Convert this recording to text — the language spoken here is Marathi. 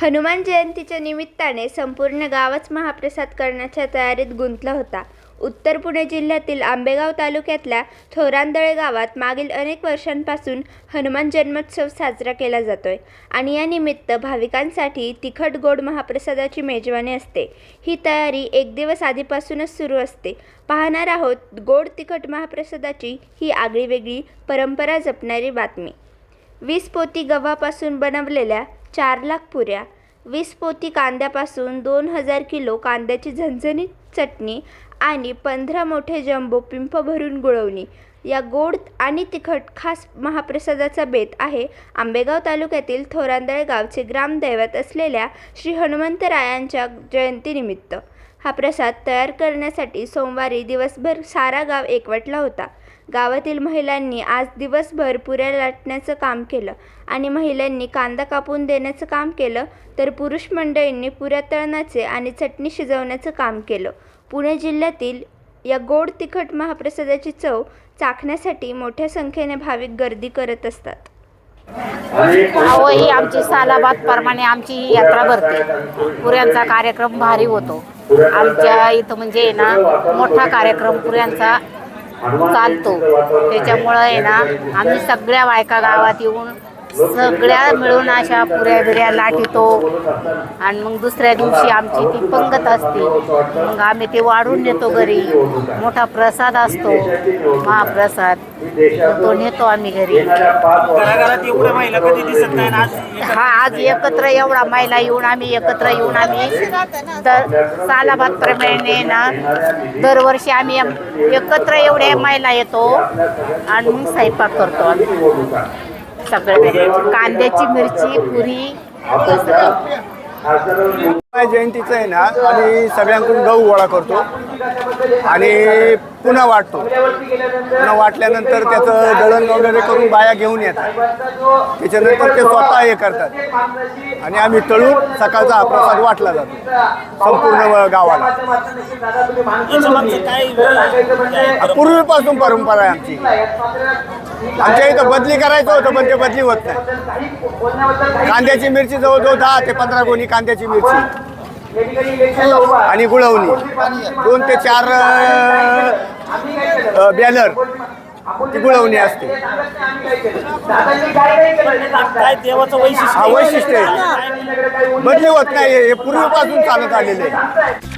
हनुमान जयंतीच्या निमित्ताने संपूर्ण गावच महाप्रसाद करण्याच्या तयारीत गुंतला होता. उत्तर पुणे जिल्ह्यातील आंबेगाव तालुक्यातल्या थोरांदळे गावात मागील अनेक वर्षांपासून हनुमान जन्मोत्सव साजरा केला जातोय आणि या निमित्त भाविकांसाठी तिखट गोड महाप्रसादाची मेजवानी असते. ही तयारी एक दिवस आधीपासूनच सुरू असते. पाहणार आहोत गोड तिखट महाप्रसादाची ही आगळीवेगळी परंपरा जपणारी बातमी. वीस पोती गव्हापासून बनवलेल्या चार लाख पुऱ्या. वीस पोती कांद्यापासून दोन हजार किलो कांद्याची झणझणीत चटणी आणि पंधरा मोठे जंबो पिंप भरून गुळवणी. या गोड आणि तिखट खास महाप्रसादाचा बेत आहे. आंबेगाव तालुक्यातील थोरांदळ गावचे ग्रामदैवत असलेल्या श्री हनुमंतरायांच्या जयंतीनिमित्त. हा प्रसाद तयार करण्यासाठी सोमवारी दिवसभर सारा गाव एकवटला होता. गावातील महिलांनी आज दिवसभर पुऱ्या लाटण्याचं काम केलं आणि महिलांनी कांदा कापून देण्याचं काम केलं तर पुरुष मंडळींनी पुऱ्या तळण्याचे आणि चटणी शिजवण्याचं काम केलं. पुणे जिल्ह्यातील या गोड तिखट महाप्रसादाची चव चाखण्यासाठी मोठ्या संख्येने भाविक गर्दी करत असतात. अहो ही आमची सालाबाद प्रमाणे आमची ही यात्रा भरते. पुऱ्यांचा कार्यक्रम भारी होतो. आमच्या इथं म्हणजे आहे ना मोठा कार्यक्रम पुऱ्यांचा चालतो. त्याच्यामुळं आहे ना आम्ही सगळ्या बायका गावात येऊन सगळ्या मिळून अशा पुऱ्या बिऱ्या लाटितो. आणि मग दुसऱ्या दिवशी आमची ती पंगत असते. मग आम्ही ते वाढून नेतो घरी. मोठा प्रसाद असतो. महाप्रसाद. तो नेतो आम्ही घरी. महिला दिसत नाही हा आज एकत्र एवढा महिला येऊन आम्ही एकत्र येऊन आम्ही दर सालाबाद प्रमाणे ना दरवर्षी आम्ही एकत्र एवढ्या महिला येतो. आणि मग स्वयंपाक करतो आम्ही. सगळे कांद्याची मिरची पुरी जयंतीचं आहे ना आम्ही सगळ्यांकडून गहू गोळा करतो. आणि पुन्हा वाटतो. पुन्हा वाटल्यानंतर त्याचं दळण वगैरे करून बाया घेऊन येतात. त्याच्यानंतर ते स्वतः हे करतात. आणि आम्ही तळून सकाळचा हा प्रसाद वाटला जातो. संपूर्ण गावाला. पूर्वीपासून परंपरा आहे आमची. आमच्या इथं बदली करायचं होतं पण ते बदली होत नाही. कांद्याची मिरची जवळजवळ दहा ते पंधरा गोणी कांद्याची मिरची. आणि गुळवणी. दोन ते चार बॅनर. ती गुळवणी असते. हा वैशिष्ट्य आहे. बदली होत नाही हे पूर्वीपासून चालत आलेलं आहे.